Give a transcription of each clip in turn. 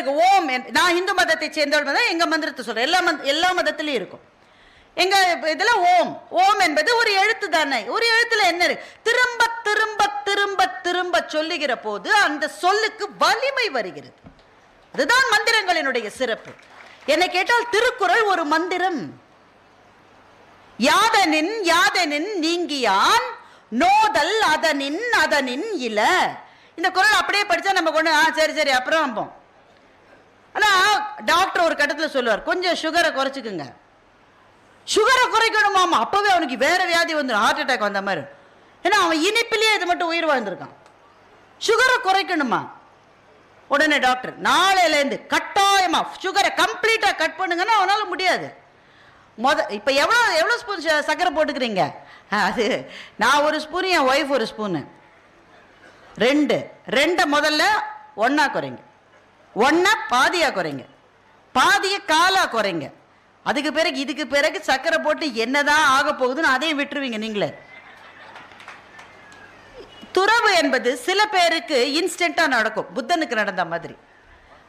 இருக்கு ஓம் நான் இந்து மதத்தை சேர்ந்தவள் தான் எங்க மந்திரத்தை சொல்றேன். எல்லா மந்த எல்லா மதத்திலையும் இருக்கும். எங்க இதுல ஓம் ஓம் என்பது ஒரு எழுத்து தானே. ஒரு எழுத்துல என்ன இருக்கு? திரும்ப திரும்ப திரும்ப திரும்ப சொல்லுகிற போது அந்த சொல்லுக்கு வலிமை வருகிறது. அதுதான் மந்திரங்களினுடைய சிறப்பு. என்னை கேட்டால் திருக்குறள் ஒரு மந்திரம். யாதனின் யாதனின் நீங்கியான் நோதல் அதனின் அதனின் இல. இந்த குறள் அப்படியே படிச்சா நம்ம கொண்டு ஆ சரி சரி அப்புறம் போம் ஆனால் டாக்டர் ஒரு கட்டத்தில் சொல்லுவார் கொஞ்சம் சுகரை குறைச்சிக்குங்க. சுகரை குறைக்கணுமாமா அப்போவே அவனுக்கு வேறு வியாதி வந்துடும் ஹார்ட் அட்டாக் வந்த மாதிரி. ஏன்னா அவன் இனிப்பிலேயே இது மட்டும் உயிர் வாழ்ந்திருக்கான். சுகரை குறைக்கணுமா? உடனே டாக்டர் நாளையிலேருந்து கட்டாயமாக சுகரை கம்ப்ளீட்டாக கட் பண்ணுங்கன்னா அவனால் முடியாது. முத இப்போ எவ்வளோ எவ்வளோ ஸ்பூன் சர்க்கரை போட்டுக்கிறீங்க? அது நான் ஒரு ஸ்பூன் என் ஒய்ஃப் ஒரு ஸ்பூனு ரெண்டு. ரெண்டை முதல்ல ஒன்றா குறைங்க ஒன்றா பாதியாக குறைங்க. பாதியை காலாக குறைங்க. அதுக்கு பிறகு இதுக்கு பிறகு சர்க்கரை போட்டு என்னதான் ஆக போகுதுன்னு அதையும் விட்டுருவீங்க நீங்களே. துறவு என்பது சில பேருக்கு இன்ஸ்டன்டா நடக்கும். புத்தனுக்கு நடந்த மாதிரி.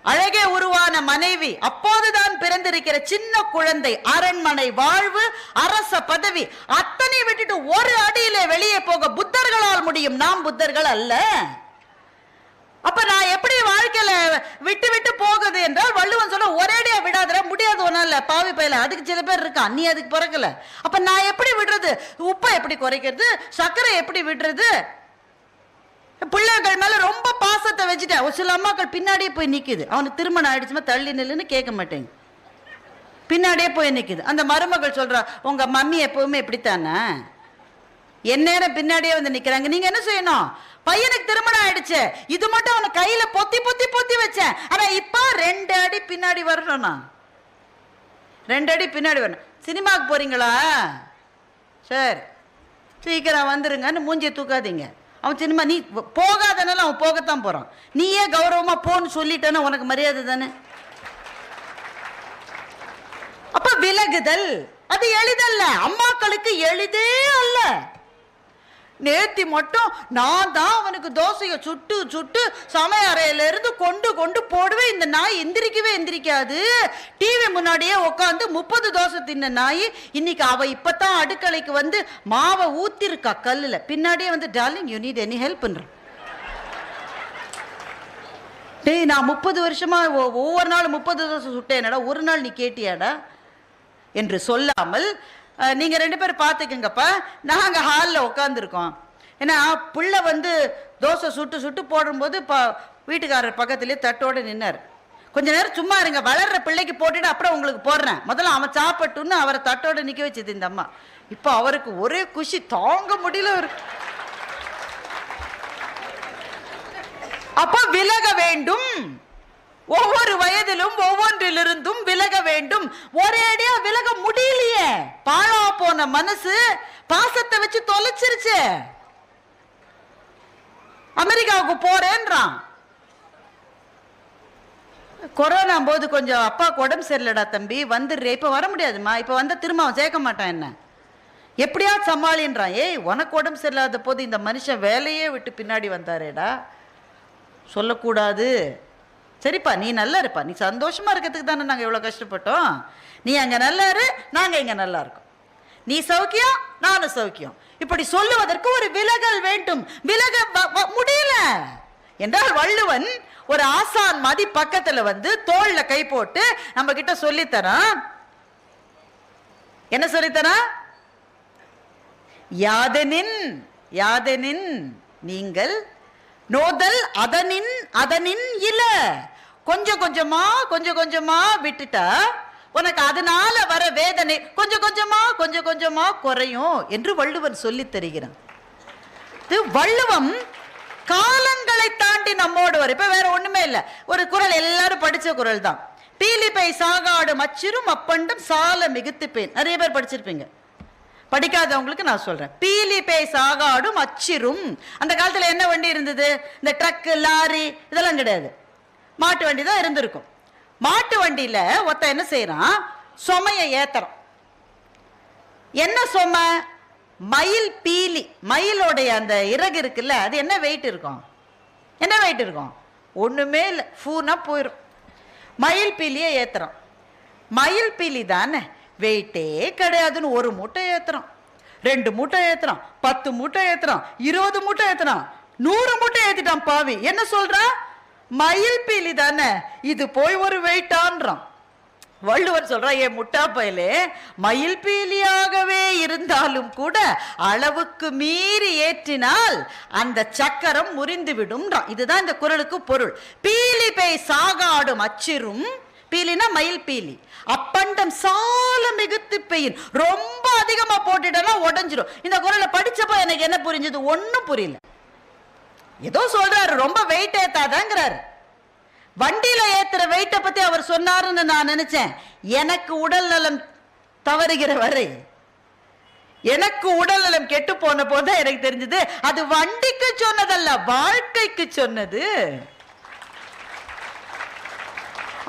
அழகே உருவான மனைவி அப்போதுதான் பிறந்திருக்கிற சின்ன குழந்தை அரண்மனை வாழ்வு அரச பதவி அத்தனை விட்டுட்டு ஒரு அடியில வெளியே போக புத்தர்களால் முடியும். நாம் புத்தர்கள் அல்ல. அப்ப நான் எப்படி வாழ்க்கையில விட்டு விட்டு போகுது என்றால் வள்ளுவன் சொல்ல ஒரேடியா விடாதற முடியாது ஒன்றும் இல்ல பாவி பயில. அதுக்கு சில பேர் இருக்கான் நீ அதுக்கு பிறக்கல. அப்ப நான் எப்படி விடுறது? உப்பை எப்படி குறைக்கிறது? சர்க்கரை எப்படி விடுறது? பிள்ளைகள் மேல ரொம்ப பாசத்தை வச்சுட்டேன் ஒரு சில அம்மாக்கள் பின்னாடியே போய் நிக்குது. அவனுக்கு திருமணம் ஆயிடுச்சுமா தள்ளி நில்லுன்னு கேட்க மாட்டேங்க. பின்னாடியே போய் நிக்குது. அந்த மருமகள் சொல்றா உங்க மம்மி எப்பவுமே இப்படித்தானே? என் நேரம் பின்னாடியே வந்து நிக்கிறாங்க. நீங்க என்ன செய்யணும்? பையனுக்கு திருமணம் ஆயிடுச்சு. இது மட்டும் அவனை கையில பொத்தி பொத்தி பொத்தி வச்சேன். ஆனா இப்ப ரெண்டு அடி பின்னாடி வரணும்னா நான் ரெண்டு அடி பின்னாடி வரணும். சினிமாவுக்கு போறீங்களா? சரி. சீக்கிரம் வந்துருங்கன்னு மூஞ்சியை தூக்காதீங்க. அவன் சினிமா நீ போகாதனால அவன் போகத்தான் போறான். நீயே கௌரவமா போன்னு சொல்லிட்டேன்னா உனக்கு மரியாதை தானே? அப்ப விலகுதல். அது எளிதல்ல. அம்மாக்களுக்கு எளிதே அல்ல. நேத்தி மட்டும் நான் தான் அவனுக்கு தோசையை சுட்டு சுட்டு சமைய இருந்து கொண்டு கொண்டு போடுவேன். இந்த நாய் எந்திரிக்கவே எந்திரிக்காது. டிவி முன்னாடியே உட்காந்து முப்பது தோசை தின்ன நாய் இன்னைக்கு அவ இப்பதான் அடுக்கலைக்கு வந்து மாவை ஊத்திருக்கா கல்லுல. பின்னாடியே வந்து darling you need any help டேய் நான் முப்பது வருஷமா ஒவ்வொரு நாள் முப்பது தோசை சுட்டேனடா ஒரு நாள் நீ கேட்டியாடா? என்று சொல்லாமல் நீங்கள் நீங்க ரெண்டு பேரும் பார்த்துக்குங்கப்பா நாங்க ஹாலில் உட்காந்துருக்கோம் ஏன்னா புள்ள வந்து தோசை சுட்டு சுட்டு போடும்போது ப வீட்டுக்காரர் பக்கத்துலேயே தட்டோடு நின்னார். கொஞ்ச நேரம் சும்மா இருங்க வளர்ற பிள்ளைக்கு போட்டுட்டு அப்புறம் உங்களுக்கு போடுறேன். முதல்ல அவன் சாப்பிட்டுன்னு அவரை தட்டோடு நிற்க வச்சது இந்த அம்மா. இப்போ அவருக்கு ஒரே குஷி தாங்க முடியல ஒரு அப்போ விலக வேண்டும். ஒவ்வொரு வயதிலும் ஒவ்வொன்றிலிருந்தும் விலக வேண்டும். ஒரேடியா விலக முடியலையே. பாழா போன மனசு பாசத்தை வச்சு தொலைச்சிருச்சு. அமெரிக்காவுக்கு போறேன்றான். கொரோனா போது கொஞ்சம் அப்பாவுக்கு உடம்பு சரியில்லடா தம்பி. வந்துடுறே. இப்ப வர முடியாதும்மா. இப்ப வந்தால் திரும்ப அவன் சேர்க்க மாட்டான் என்ன? எப்படியாவது சமாளின்றான். ஏய் உனக்கு உடம்பு சரியில்லாத போது இந்த மனுஷன் வேலையே விட்டு பின்னாடி வந்தாரேடா. சொல்லக்கூடாது. சரிப்பா நீ நல்லா இருப்பா நீ சந்தோஷமா இருக்கிறதுக்கு தானே நாங்கள் இவ்வளோ கஷ்டப்பட்டோம். நீ அங்கே நல்லா இரு நாங்கள் இங்கே நல்லா இருக்கோம். நீ சௌக்கியம் நானும் சௌக்கியம். இப்படி சொல்லுவதற்கு ஒரு விலகல் வேண்டும். விலக வ- முடியல. என்றால் வள்ளுவன் ஒரு ஆசான் மதி பக்கத்துல வந்து தோல்ல கை போட்டு நம்ம கிட்ட சொல்லித்தரான் என்ன சொல்லித்தரான் யாதெனின் யாதெனின் நீங்கள் நோதல் அதனின் அதனின் இல கொஞ்சம் கொஞ்சமா கொஞ்சம் கொஞ்சமா விட்டுட்டா உனக்கு அதனால வர வேதனை கொஞ்சம் கொஞ்சமா கொஞ்சம் கொஞ்சமா குறையும் என்று வள்ளுவன் சொல்லி தருகிறான் இது வள்ளுவம் காலங்களை தாண்டி நம்மோடு வரும் இப்ப வேற ஒண்ணுமே இல்லை. ஒரு குறள் எல்லாரும் படிச்ச குரல் தான் பீலிப்பை சாகாடும் அச்சிரும் அப்பண்டும் சால மிகுத்துப்பேன். நிறைய பேர் படிச்சிருப்பீங்க. படிக்காதவங்களுக்கு நான் சொல்றேன். பீலி பேய் சாகாடும் அச்சிரும். அந்த காலத்துல என்ன வண்டி இருந்தது? இந்த ட்ரக்கு லாரி இதெல்லாம் கிடையாது. மாட்டு வண்டி தான் இருந்திருக்கும். மாட்டு வண்டியில ஒருத்த என்ன செய்யறான்? சுமையை ஏத்துறான். என்ன சொம? மயில் பீலி. மயிலோடைய அந்த இறகு இருக்குல்ல அது என்ன வெயிட் இருக்கும்? என்ன வெயிட் இருக்கும்? ஒண்ணுமே இல்லை. ஃபூனா போயிடும் மயில் பீலியை ஏத்துறோம் மயில் பீலி தானே? வெயிட்டே கிடையாதுன்னு ஒரு மூட்டை ஏற்றுறான் ரெண்டு மூட்டை ஏற்றுறான் பத்து மூட்டை ஏற்றுறான் இருபது மூட்டை ஏத்துறான். நூறு மூட்டை ஏற்றிட்டான் பாவி. என்ன சொல்கிறான் மயில் பீலி தானே. இது போய் ஒரு வெயிட்டான்றான். வள்ளுவர் சொல்றா ஏன் முட்டா பயலே மயில் பீலியாகவே இருந்தாலும் கூட அளவுக்கு மீறி ஏற்றினால் அந்த சக்கரம் முறிந்து விடும்ன்றான் இதுதான் இந்த குரலுக்கு பொருள். பீலி பேய் சாகாடும் அச்சிரும். பீலினா மயில் பீலி. அப்பண்டம் சால மிகுத்து பெயின் ரொம்ப அதிகமா போட்டுட்டோம்னா உடஞ்சிரும். இந்த குரலை படிச்சப்ப எனக்கு என்ன புரிஞ்சது? ஒன்றும் புரியல. ஏதோ சொல்றாரு ரொம்ப வெயிட் ஏத்தாதாங்கிறாரு. வண்டியில ஏத்துற வெயிட்டை பத்தி அவர் சொன்னாருன்னு நான் நினைச்சேன். எனக்கு உடல் நலம் தவறுகிற வரை. எனக்கு உடல் நலம் கெட்டு போன போது எனக்கு தெரிஞ்சது. அது வண்டிக்கு சொன்னதல்ல வாழ்க்கைக்கு சொன்னது.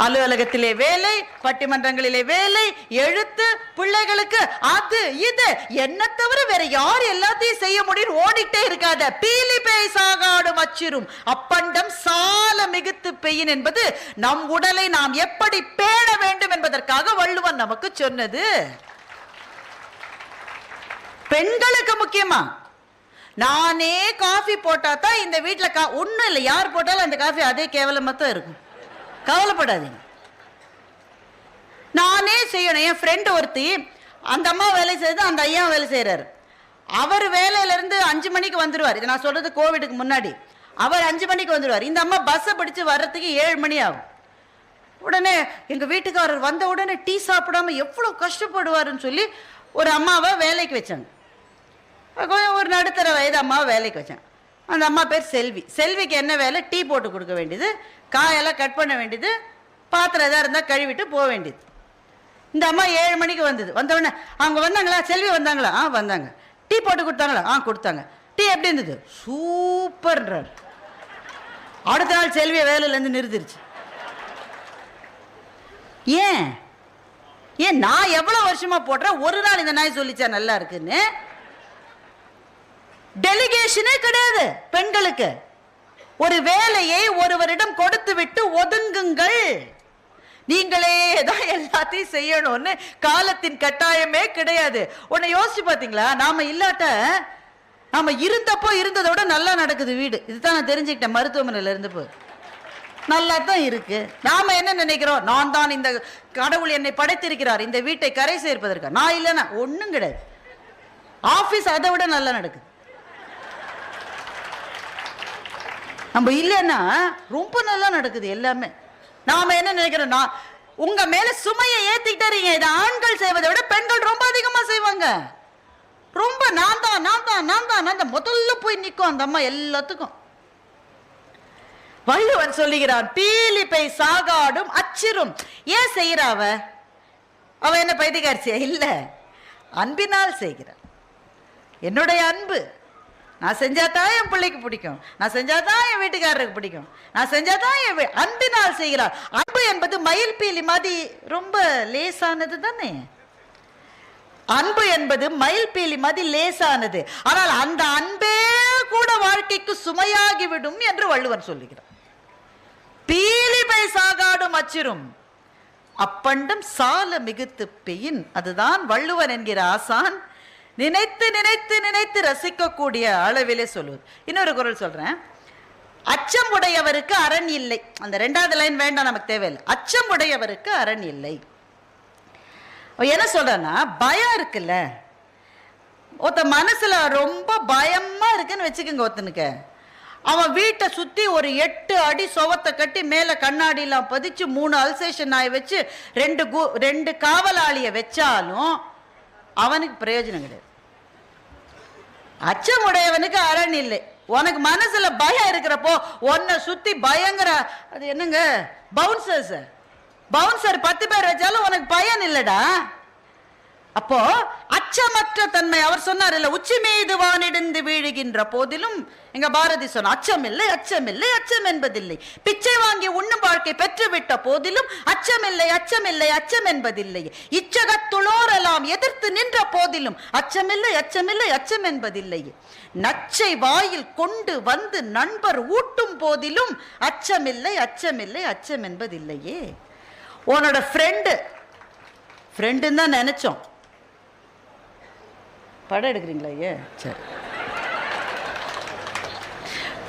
அலுவலகத்திலே வேலை பட்டிமன்றங்களிலே வேலை எழுத்து பிள்ளைகளுக்கு அது இது. என்ன தவிர வேற யார் எல்லாத்தையும் செய்ய முடியும் ஓடிட்டே இருக்காத. பீலி பேய் சாகாடும் அச்சிரும் அப்பண்டம் சால மிகுத்து பெய்யின் என்பது நம் உடலை நாம் எப்படி பேண வேண்டும் என்பதற்காக வள்ளுவன் நமக்கு சொன்னது. பெண்களுக்கு முக்கியமா? நானே காஃபி போட்டா தான் இந்த வீட்டில் கா ஒன்றும் இல்லை. யார் போட்டாலும் அந்த காஃபி அதே கேவலமாக தான் இருக்கும். கவலைப்படாதீங்க. நானே செய்யணும். என் ஃப்ரெண்டு ஒருத்தி அந்த அம்மா வேலை செய்யுது அந்த ஐயா வேலை செய்கிறாரு அவர் வேலையிலேருந்து அஞ்சு மணிக்கு வந்துடுவார் இது நான் சொல்கிறது கோவிடுக்கு முன்னாடி. அவர் அஞ்சு மணிக்கு வந்துடுவார் இந்த அம்மா பஸ்ஸை பிடிச்சு வர்றதுக்கு ஏழு மணி ஆகும். உடனே எங்கள் வீட்டுக்காரர் வந்த உடனே டீ சாப்பிடாம எவ்வளோ கஷ்டப்படுவாருன்னு சொல்லி ஒரு அம்மாவை வேலைக்கு வச்சாங்க. கொஞ்சம் ஒரு நடுத்தர வயது அம்மாவை வேலைக்கு வச்சேன் அந்த அம்மா பேர் செல்வி. செல்விக்கு என்ன வேலை? டீ போட்டு கொடுக்க வேண்டியது காயெல்லாம் கட் பண்ண வேண்டியது பாத்திரம் எதாக இருந்தால் கழுவிட்டு போக வேண்டியது. இந்த அம்மா ஏழு மணிக்கு வந்தது. வந்தவொடனே அங்கே அவங்க வந்தாங்களா? செல்வி வந்தாங்களா? ஆ வந்தாங்க. டீ போட்டு கொடுத்தாங்களா? ஆ கொடுத்தாங்க. டீ எப்படி இருந்தது? சூப்பர்ன்றார். அடுத்த நாள் செல்வியை வேலையிலேருந்து நிறுத்திருச்சு. ஏன்? ஏன் நான் எவ்வளோ வருஷமா போடுறேன்? ஒரு நாள் இந்த நாய் சொல்லிச்சா நல்லா இருக்குன்னு? டெலிகேஷனே கிடையாது பெண்களுக்கு. ஒரு வேலையை ஒருவரிடம் கொடுத்து விட்டு ஒதுங்குங்கள். நீங்களே தான் எல்லாத்தையும் செய்யணும்னு காலத்தின் கட்டாயமே கிடையாது. உன்னை யோசிச்சு பார்த்தீங்களா? நாம இல்லாட்ட நாம இருந்தப்போ இருந்ததோட விட நல்லா நடக்குது வீடு. இதுதான் நான் தெரிஞ்சுக்கிட்டேன் மருத்துவமனையில இருந்து போய் நல்லா தான் இருக்கு. நாம என்ன நினைக்கிறோம்? நான் தான் இந்த கடவுள் என்னை படைத்திருக்கிறார். இந்த வீட்டை கரை சேர்ப்பதற்கு நான் இல்லைன்னா ஒன்றும் கிடையாது. ஆஃபீஸ் அதை விட நல்லா நடக்குது. நம்ம இல்லைன்னா ரொம்ப நல்லா நடக்குது எல்லாமே. நாம என்ன நினைக்கிறோம் நான் உங்க மேல சுமையை ஏத்திக்கிட்டே இருக்கீங்க. இதை ஆண்கள் செய்வதை விட பெண்கள் ரொம்ப அதிகமா செய்வாங்க. ரொம்ப நான் தான் நான் தான் நான் தான் நான் முதல்ல போய் நிற்கும் அந்த அம்மா எல்லாத்துக்கும். வள்ளுவன் சொல்லுகிறான் பீலிப்பை சாகாடும் அச்சிரும் ஏன் செய்கிறா அவ? அவ என்ன பைத்தியக்காரிச்சியா இல்ல. அன்பினால் செய்கிறான் என்னுடைய அன்பு. நான் செஞ்சாதான் என் பிள்ளைக்கு பிடிக்கும். நான் செஞ்சாதான் என் வீட்டுக்காரருக்கு பிடிக்கும். நான் செஞ்சாதான் என் வீ- அன்பினால் செய்கிறார். அன்பு என்பது மயில் பீலி மாதிரி ரொம்ப லேசானது தானே? அன்பு என்பது மயில் பீலி மாதிரி லேசானது. ஆனால் அந்த அன்பே கூட வாழ்க்கைக்கு சுமையாகிவிடும் என்று வள்ளுவன் சொல்லுகிறார். பீலி பை சாகாடும் அச்சிரும். அப்பண்டம் சால மிகுத்து பெயின். அதுதான் வள்ளுவன் என்கிற ஆசான். நினைத்து நினைத்து நினைத்து ரசிக்கக்கூடிய அளவிலே சொல்லுவது. இன்னொரு குரல் சொல்றேன். அச்சம் உடையவருக்கு அரண் இல்லை. அந்த ரெண்டாவது லைன் வேண்டாம் நமக்கு தேவையில்லை. அச்சம் உடையவருக்கு அரண் இல்லை. என்ன சொல்கிறேன்னா பயம் இருக்குல்ல. ஒருத்த மனசுல ரொம்ப பயமா இருக்குன்னு வச்சுக்கோங்க ஒருத்தனுக்கு. அவன் வீட்டை சுத்தி ஒரு எட்டு அடி சுவத்தை கட்டி மேல கண்ணாடிலாம் பதிச்சு மூணு அல்சேஷன் ஆகி வச்சு ரெண்டு கு ரெண்டு காவலாளிய வச்சாலும் அவனுக்கு பிரயோஜனம் கிடையாது. அச்சம் உடையவனுக்கு அரண் இல்லை. உனக்கு மனசுல பயம் இருக்கிறப்போ உன்னை சுத்தி பயங்கர அது என்னங்க? பவுன்சர்ஸ் பவுன்சர் பத்து பேர் வச்சாலும் உனக்கு பயன் இல்லைடா. அப்போ அச்சமற்ற தன்மை அவர் சொன்னார் இல்ல உச்சி மீது வானிடிந்து வீழுகின்ற போதிலும் எங்க பாரதி சொன்ன அச்சம் இல்லை அச்சம் இல்லை அச்சம் என்பதில்லை. பிச்சை வாங்கி உண்ணும் வாழ்க்கை பெற்றுவிட்ட போதிலும் அச்சமில்லை அச்சமில்லை அச்சம் என்பதில்லை. இச்சகத்துளோரெல்லாம் எதிர்த்து நின்ற போதிலும் அச்சமில்லை அச்சமில்லை அச்சம் என்பதில்லை. நச்சை வாயில் கொண்டு வந்து நண்பர் ஊட்டும் போதிலும் அச்சமில்லை அச்சமில்லை அச்சம் என்பதில்லையே. உன்னோட ஃப்ரெண்டு ஃப்ரெண்டுன்னு தான் நினைச்சோம். படம் எடுக்கிறீங்களா ஐயா? சரி.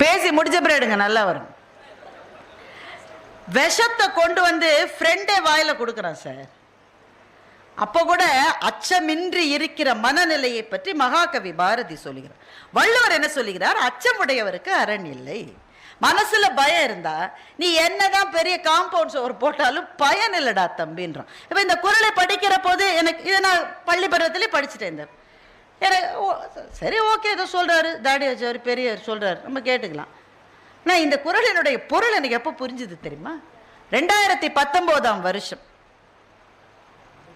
பேசி முடிச்ச பிறகு எடுங்க நல்லா வரும். விஷத்தை கொண்டு வந்து ஃப்ரெண்டே வாயில கொடுக்குறான் சார். அப்போ கூட அச்சமின்றி இருக்கிற மனநிலையை பற்றி மகாகவி பாரதி சொல்லுகிறார். வள்ளுவர் என்ன சொல்லுகிறார்? அச்சமுடையவருக்கு அரண் இல்லை. மனசுல பயம் இருந்தா நீ என்னதான் பெரிய காம்பவுண்ட் சோர் போட்டாலும் பயன் இல்லடா தம்பின்றான். இப்ப இந்த குரலை படிக்கிற போது எனக்கு இதை நான் பள்ளி பருவத்திலே படிச்சுட்டேன் இந்த சரி ஓகே ஏதோ சொல்கிறாரு தாடி வச்சவர் பெரியவர் சொல்கிறாரு நம்ம கேட்டுக்கலாம். ஆனால் இந்த குரலினுடைய பொருள் எனக்கு எப்போ புரிஞ்சுது தெரியுமா? ரெண்டாயிரத்தி பத்தொம்போதாம் வருஷம்.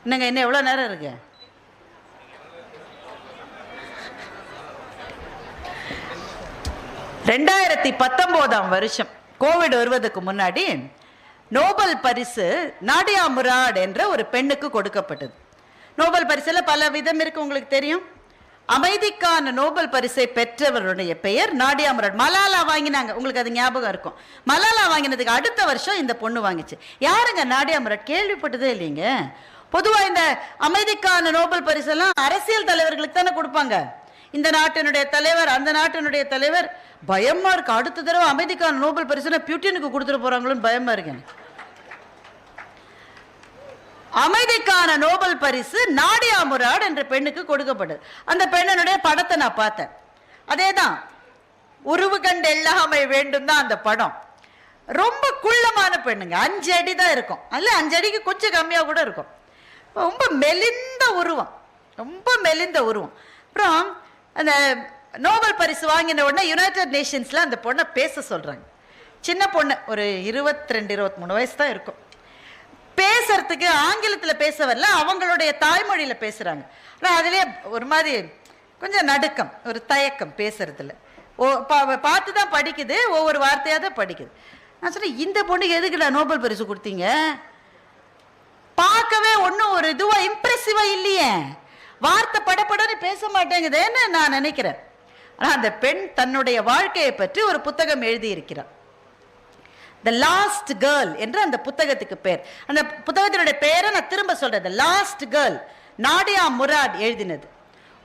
என்னங்க இன்னும் எவ்வளோ நேரம் இருக்கு? ரெண்டாயிரத்தி பத்தொம்போதாம் வருஷம். கோவிட் வருவதற்கு முன்னாடி நோபல் பரிசு நாடியா முராட் என்ற ஒரு பெண்ணுக்கு கொடுக்கப்பட்டது. நோபல் பரிசில் பல விதம் இருக்கு உங்களுக்கு தெரியும். அமைதிக்கான நோபல் பரிசை பெற்றவருடைய பெயர் நாடியா முரட் மலாலா வாங்கினாங்க. உங்களுக்கு அது ஞாபகம் இருக்கும். மலாலா வாங்கினதுக்கு அடுத்த வருஷம் இந்த பொண்ணு வாங்கிச்சு. யாருங்க நாடியா முரட் கேள்விப்பட்டதே இல்லைங்க. பொதுவா இந்த அமைதிக்கான நோபல் பரிசெல்லாம் அரசியல் தலைவர்களுக்கு தானே கொடுப்பாங்க. இந்த நாட்டினுடைய தலைவர் அந்த நாட்டினுடைய தலைவர் பயமா இருக்கு. அடுத்த தடவை அமைதிக்கான நோபல் பரிசுனா பியூட்டினுக்கு கொடுத்துட்டு போறாங்களோன்னு பயமா இருக்கு அமைதிக்கான நோபல் பரிசு நாடியா முராட் என்ற பெண்ணுக்கு கொடுக்கப்படுது. அந்த பெண்ணனுடைய படத்தை நான் பார்த்தேன். அதேதான் உருவு கண்டு எல்லாமை வேண்டும் தான் அந்த படம். ரொம்ப குள்ளமான பெண்ணுங்க. அஞ்சு அடி தான் இருக்கும். அல்ல அஞ்சு அடிக்கு கொஞ்சம் கம்மியாக கூட இருக்கும். ரொம்ப மெலிந்த உருவம். ரொம்ப மெலிந்த உருவம். அப்புறம் அந்த நோபல் பரிசு வாங்கின உடனே யுனைடெட் நேஷன்ஸில் அந்த பொண்ணை பேச சொல்கிறாங்க சின்ன பொண்ணு ஒரு இருபத்தி ரெண்டு இருபத்தி மூணு வயசு தான் இருக்கும். பேசுறதுக்கு ஆங்கிலத்தில் பேச வரல அவங்களுடைய தாய்மொழியில் பேசுகிறாங்க ஆனா ஒரு மாதிரி கொஞ்சம் நடுக்கம் ஒரு தயக்கம் பேசுறதுல. ஓ பா- பார்த்து தான் படிக்குது ஒவ்வொரு வார்த்தையாக தான் படிக்குது. நான் சொன்னேன் இந்த பொண்ணுக்கு எதுக்குடா நோபல் பரிசு கொடுத்தீங்க? பார்க்கவே ஒன்றும் ஒரு இதுவாக இம்ப்ரெசிவாக இல்லையே. வார்த்தை படப்படன்னு பேச மாட்டேங்குதேன்னு நான் நினைக்கிறேன். ஆனால் அந்த பெண் தன்னுடைய வாழ்க்கையை பற்றி ஒரு புத்தகம் எழுதியிருக்கிறான் த லாஸ்ட் கேர்ள் என்று அந்த புத்தகத்துக்கு பேர். அந்த புத்தகத்தினுடைய பெயரை நான் திரும்ப சொல்றேன். The last girl Nadia Murad எழுதினது.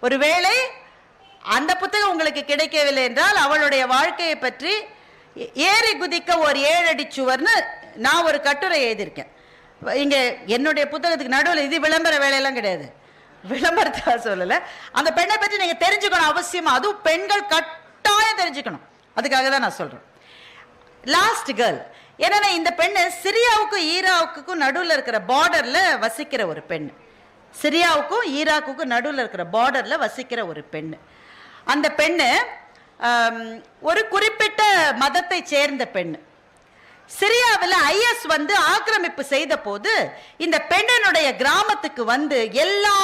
ஒருவேளை அந்த புத்தகம் உங்களுக்கு கிடைக்கவில்லை என்றால் அவளுடைய வாழ்க்கையை பற்றி ஏ- ஏறி குதிக்க ஒரு ஏழடி சுவர்னு நான் ஒரு கட்டுரை எழுதியிருக்கேன். இங்க என்னுடைய புத்தகத்துக்கு நடுவில் இது விளம்பர வேலையெல்லாம் கிடையாது. விளம்பரத்தை சொல்லலை. அந்த பெண்ணை பற்றி நீங்க தெரிஞ்சுக்கணும் அவசியமா. அதுவும் பெண்கள் கட்டாயம் தெரிஞ்சுக்கணும். அதுக்காக தான் நான் சொல்றேன். லாஸ்ட் கேர்ள் ஏன்னா இந்த பெண்ணு சிரியாவுக்கும் ஈராக்குக்கும் நடுவில் இருக்கிற பார்டரில் வசிக்கிற ஒரு பெண். சிரியாவுக்கும் ஈராக்குக்கும் நடுவில் இருக்கிற பார்டரில் வசிக்கிற ஒரு பெண். அந்த பெண்ணு ஒரு குறிப்பிட்ட மதத்தை சேர்ந்த பெண். சிரியாவில் ஐஎஸ் வந்து ஆக்கிரமிப்பு செய்த போது இந்த பெண்ணினுடைய கிராமத்துக்கு வந்து எல்லா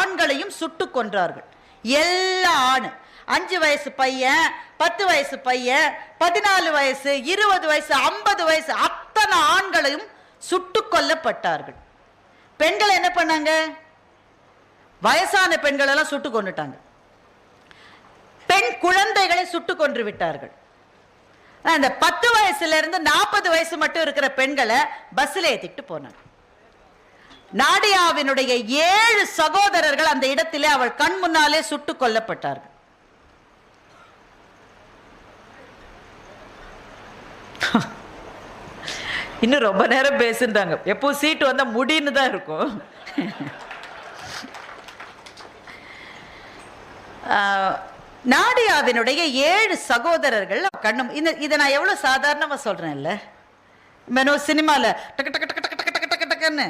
ஆண்களையும் சுட்டு கொன்றார்கள். எல்லா ஆண். அஞ்சு வயசு பையன் பத்து வயசு பையன் பதினாலு வயசு இருபது வயசு ஐம்பது வயசு அத்தனை ஆண்களையும் சுட்டு கொல்லப்பட்டார்கள். பெண்கள் என்ன பண்ணாங்க? வயசான பெண்கள் எல்லாம் சுட்டு கொண்டுட்டாங்க பெண் குழந்தைகளை சுட்டு கொன்று விட்டார்கள். அந்த பத்து வயசுல இருந்து நாற்பது வயசு மட்டும் இருக்கிற பெண்களை பஸ்ல ஏத்திட்டு போனாங்க. நாடியாவினுடைய ஏழு சகோதரர்கள் அந்த இடத்திலே அவள் கண் முன்னாலே சுட்டு கொல்லப்பட்டார்கள். இன்னும் ரொம்ப நேரம் பேசுறாங்க எப்போ சீட்டு வந்தால் முடின்னு தான் இருக்கும். நாடியாவினுடைய ஏழு சகோதரர்கள் கண்ணும் இந்த இதை நான் எவ்வளோ சாதாரணமாக சொல்கிறேன்ல மெனோ சினிமாவில் டக்கு டக்கு டக்கு டக்கு டக்கு டக்கு டக்குன்னு.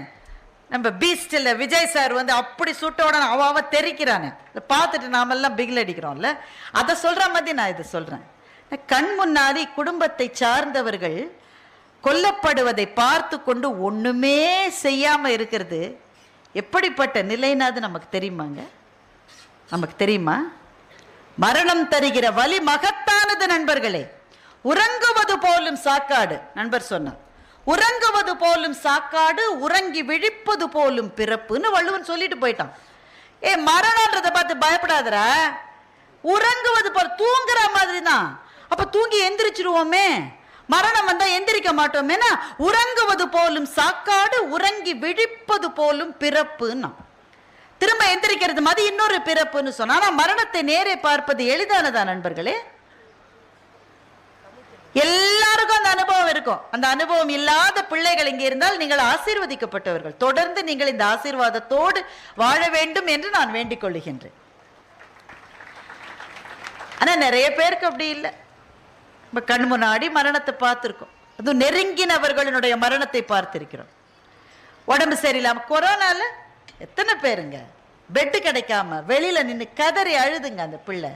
நம்ம பீஸ்டில் விஜய் சார் வந்து அப்படி சுட்டோட அவ அவ தெரிக்கிறானே. பார்த்துட்டு நாமெல்லாம் பிகில் அடிக்கிறோம்ல. அதை சொல்கிற மாதிரி நான் இதை சொல்கிறேன் கண் முன்னாடி குடும்பத்தை சார்ந்தவர்கள் கொல்லப்படுவதை பார்த்து கொண்டு ஒண்ணுமே செய்யாம இருக்கிறது எப்படிப்பட்ட நிலைனாது நமக்கு தெரியுமாங்க? நமக்கு தெரியுமா? மரணம் தருகிற வலி மகத்தானது நண்பர்களே. உறங்குவது போலும் சாக்காடு நண்பர் சொன்னார். உறங்குவது போலும் சாக்காடு உறங்கி விழிப்பது போலும் பிறப்புன்னு வள்ளுவன் சொல்லிட்டு போயிட்டான். ஏ மரணன்றதை பார்த்து பயப்படாதடா. உறங்குவது போல தூங்குற மாதிரி தான் அப்ப தூங்கி எந்திரிச்சிருவோமே. மரணம் வந்தா எந்திரிக்க மாட்டோம். ஏன்னா உறங்குவது போலும் சாக்காடு உறங்கி விழிப்பது போலும் பிறப்புன்னா. திரும்ப எந்திரிக்கிறது மாதிரி இன்னொரு பிறப்புன்னு சொன்னா ஆனா மரணத்தை நேரே பார்ப்பது எளிதானதா நண்பர்களே? எல்லாருக்கும் அந்த அனுபவம் இருக்கும். அந்த அனுபவம் இல்லாத பிள்ளைகள் இங்கே இருந்தால் நீங்கள் ஆசீர்வதிக்கப்பட்டவர்கள். தொடர்ந்து நீங்கள் இந்த ஆசீர்வாதத்தோடு வாழ வேண்டும் என்று நான் வேண்டிக் கொள்ளுகின்றேன் ஆனா நிறைய பேருக்கு அப்படி இல்லை. நம்ம கண் முன்னாடி மரணத்தை பார்த்துருக்கோம். அதுவும் நெருங்கினவர்களினுடைய மரணத்தை பார்த்திருக்கிறோம். உடம்பு சரியில்லாமல் கொரோனால எத்தனை பேருங்க? பெட்டு கிடைக்காம வெளியில நின்று கதறி அழுதுங்க அந்த பிள்ளை.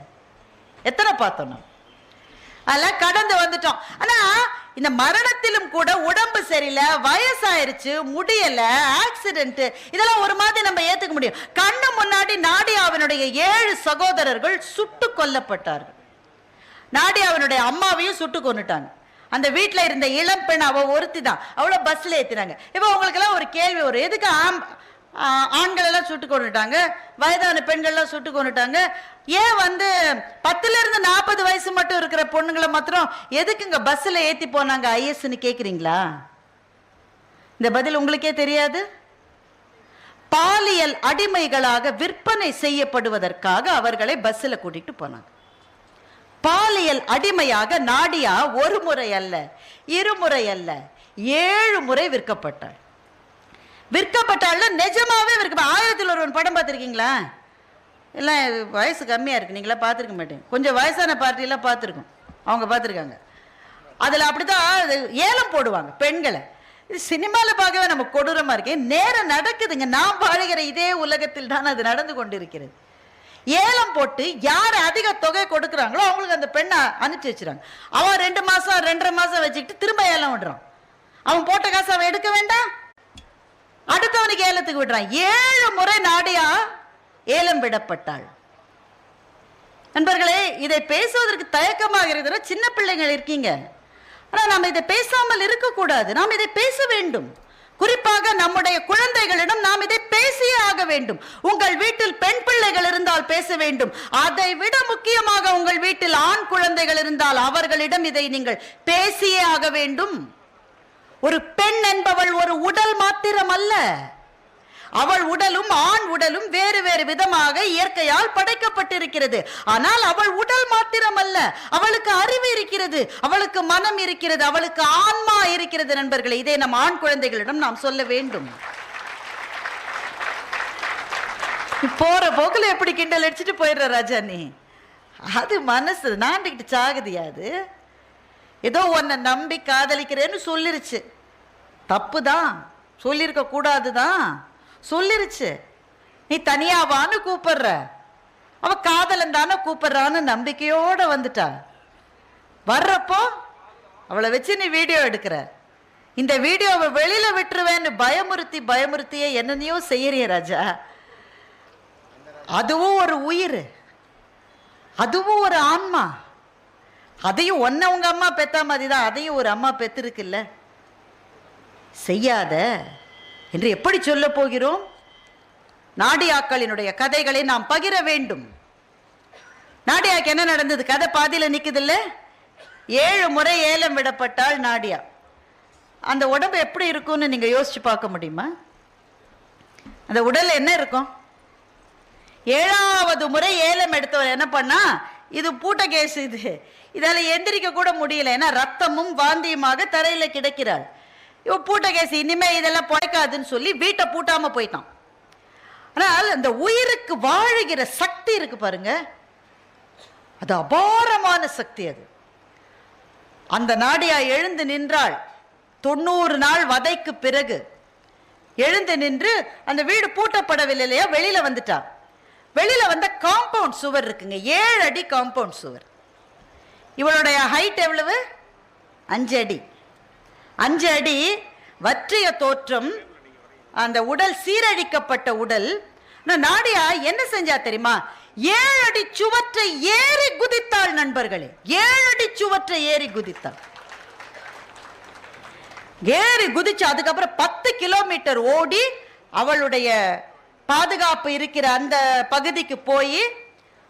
எத்தனை பார்த்தோம் நம்ம? அதெல்லாம் கடந்து வந்துட்டோம். ஆனா இந்த மரணத்திலும் கூட உடம்பு சரியில்லை வயசாயிருச்சு முடியல ஆக்சிடென்ட் இதெல்லாம் ஒரு மாதிரி நம்ம ஏத்துக்க முடியும். கண்ணு முன்னாடி நாடியாவினுடைய ஏழு சகோதரர்கள் சுட்டு கொல்லப்பட்டார்கள். நாடி அவனுடைய அம்மாவையும் சுட்டு கொண்டுட்டாங்க அந்த வீட்டில் இருந்த இளம் பெண் அவள் ஒருத்தி தான் அவ்வளோ பஸ்ஸில் ஏற்றினாங்க இப்போ உங்களுக்கெல்லாம் ஒரு கேள்வி வரும் எதுக்கு ஆம் ஆண்களெல்லாம் சுட்டு கொண்டுட்டாங்க வயதான பெண்கள்லாம் சுட்டு கொண்டுட்டாங்க ஏன் வந்து பத்துலேருந்து நாற்பது வயசு மட்டும் இருக்கிற பொண்ணுங்களை மாத்திரம் எதுக்குங்க பஸ்ஸில் ஏற்றி போனாங்க ஐஎஸ்ன்னு கேட்குறீங்களா இந்த பதில் உங்களுக்கே தெரியாது? பாலியல் அடிமைகளாக விற்பனை செய்யப்படுவதற்காக அவர்களை பஸ்ஸில் கூட்டிகிட்டு போனாங்க. பாலியல் அடிமையாக நாடியா ஒரு முறை அல்ல இருமுறை அல்ல ஏழு முறை விற்கப்பட்டாள். விற்கப்பட்டாள்ல நிஜமாவே விற்க ஆயிரத்தில் ஒருவன் படம் பார்த்துருக்கீங்களா? எல்லாம் வயசு கம்மியாக இருக்கு நீங்களா பார்த்துருக்க மாட்டேங்க. கொஞ்சம் வயசான பார்ட்டியெல்லாம் பார்த்துருக்கோம் அவங்க பார்த்துருக்காங்க. அதில் அப்படிதான் ஏலம் போடுவாங்க பெண்களை. இது சினிமாவில் பார்க்கவே நம்ம கொடூரமாக இருக்கேன் நேரம் நடக்குதுங்க. நாம் வாழ்கிற இதே உலகத்தில் தான் அது நடந்து கொண்டிருக்கிறது. ஏலம் போட்டு யார் அதிக தொகை கொடுக்குறாங்களோ அவங்களுக்கு அந்த பெண்ணை அனுப்பிச்சு வச்சிருக்காங்க அவன் ரெண்டு மாசம் ரெண்டரை மாசம் வச்சுக்கிட்டு திரும்ப ஏலம் விடுறான். அவன் போட்ட காசு அவன் எடுக்க வேண்டாம்? அடுத்தவனுக்கு ஏலத்துக்கு விடுறான். ஏழு முறை நாடியா ஏலம் விடப்பட்டாள். நண்பர்களே இதை பேசுவதற்கு தயக்கமாக இருக்கிற சின்ன பிள்ளைகள் இருக்கீங்க. ஆனா நாம் இதை பேசாமல் இருக்கக்கூடாது. நாம் இதை பேச வேண்டும். குறிப்பாக நம்முடைய குழந்தை நாம் இதை பேசியே ஆக வேண்டும். உங்கள் வீட்டில் பெண் பிள்ளைகள் இருந்தால் பேச வேண்டும். அதை விட முக்கியமாக உங்கள் வீட்டில் ஆண் குழந்தைகள் இருந்தால் அவர்களிடம் இதை நீங்கள் பேசியே ஆக வேண்டும். ஒரு பெண் என்பவள் ஒரு உடல் மாத்திரம் அல்ல அவள் உடலும் ஆண் உடலும் வேறு வேறு விதமாக இயற்கையால் படைக்கப்பட்டிருக்கிறது. ஆனால் அவள் உடல் மாத்திரம் அல்ல அவளுக்கு அறிவு இருக்கிறது. அவளுக்கு மனம் இருக்கிறது. அவளுக்கு ஆன்மா இருக்கிறது நண்பர்களே. இதை நம் ஆண் குழந்தைகளிடம் நாம் சொல்ல வேண்டும். போற போக்குல எப்படி கிண்டல் அடிச்சுட்டு போயிடுற ராஜா நீ? அது மனசு நாண்டுகிட்டு சாகுதியா அது ஏதோ உன்னை நம்பி காதலிக்கிறேன்னு சொல்லிருச்சு. தப்பு தான் சொல்லியிருக்க கூடாது தான் சொல்லிருச்சு. நீ தனியாவான்னு கூப்பிடுற. அவ காதலன் தானே கூப்பிடுறான்னு நம்பிக்கையோட வந்துட்டா. வர்றப்போ அவளை வச்சு நீ வீடியோ எடுக்கிற. இந்த வீடியோவை வெளியில விட்டுருவேன்னு பயமுறுத்தி பயமுறுத்தியே என்னென்னையோ செய்யறிய ராஜா. அதுவும் ஒரு உயிர். அதுவும் ஒரு ஆன்மா. அதையும் ஒன்ன உங்க அம்மா பெத்தா மாதிரி தான் அதையும் ஒரு அம்மா பெத்திருக்குல்ல. செய்யாத என்று எப்படி சொல்ல போகிறோம்? நாடியாக்களினுடைய கதைகளை நாம் பகிர வேண்டும். நாடியாக்கு என்ன நடந்தது? கதை பாதியில் நிக்குதுல்ல? ஏழு முறை ஏலம் விடப்பட்டால் நாடியா. அந்த உடம்பு எப்படி இருக்கும்னு நீங்கள் யோசிச்சு பார்க்க முடியுமா? அந்த உடலில் என்ன இருக்கும்? ஏழாவது முறை ஏலம் எடுத்தவர் என்ன பண்ணா? இது பூட்ட கேஸ் இது. இதால எந்திரிக்க கூட முடியல. ஏன்னா ரத்தமும் வாந்தியுமாக தரையில கிடக்கிறாள். இவ பூட்ட கேஸ் இனிமே இதெல்லாம் பிழைக்காதுன்னு சொல்லி வீட்டை பூட்டாம போயிட்டான். ஆனால் அந்த உயிருக்கு வாழுகிற சக்தி இருக்கு பாருங்க. அது அபாரமான சக்தி அது. அந்த நாடியா எழுந்து நின்றாள். தொண்ணூறு நாள் வதைக்கு பிறகு எழுந்து நின்று அந்த வீடு பூட்டப்படவில்லை இல்லையா வெளியில வந்துட்டான் வெளியில வந்த காம்பவுண்ட் சுவர் இருக்குங்க. ஏழு அடி காம்பவுண்ட் சுவர். இவளுடைய ஹைட் எவ்வளவு? அஞ்சு அடி. அஞ்சு அடி வற்றிய தோற்றம் அந்த உடல் சீரழிக்கப்பட்ட உடல். நாடியா என்ன செஞ்சா தெரியுமா? ஏழு அடி சுவற்றை ஏறி குதித்தாள் நண்பர்களே. ஏழு அடி சுவற்றை ஏறி குதித்தாள். ஏறி குதிச்சு அதுக்கப்புறம் பத்து கிலோமீட்டர் ஓடி அவளுடைய பாதுகாப்பு இருக்கிற அந்த பகுதிக்கு போய்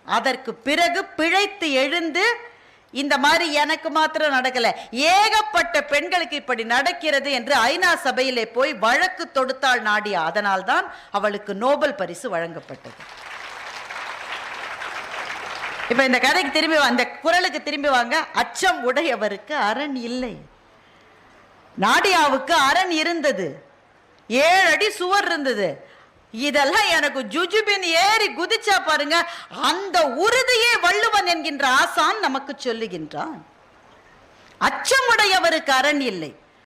அதற்கு பிறகு பிழைத்து எழுந்து இந்த மாதிரி எனக்கு மாத்திரம் நடக்கல. ஏகப்பட்ட பெண்களுக்கு இப்படி நடக்கிறது என்று ஐநா சபையிலே போய் வழக்கு தொடுத்தாள் நாடியா. அதனால்தான் அவளுக்கு நோபல் பரிசு வழங்கப்பட்டது. இப்ப இந்த கதைக்கு திரும்பி அந்த குரலுக்கு திரும்பி வாங்க. அச்சம் உடையவருக்கு அரண் இல்லை. நாடியாவுக்கு அரண் இருந்தது. ஏழு அடி சுவர் இருந்தது. இதெல்லாம் எனக்கு ஜுஜுபின் ஏறி குதிச்சா பாருங்க அந்த உறுதியே வள்ளுவன் என்கின்ற ஆசான் நமக்கு சொல்லுகின்றான். அச்சமுடையவருக்கு அரண் இல்லை.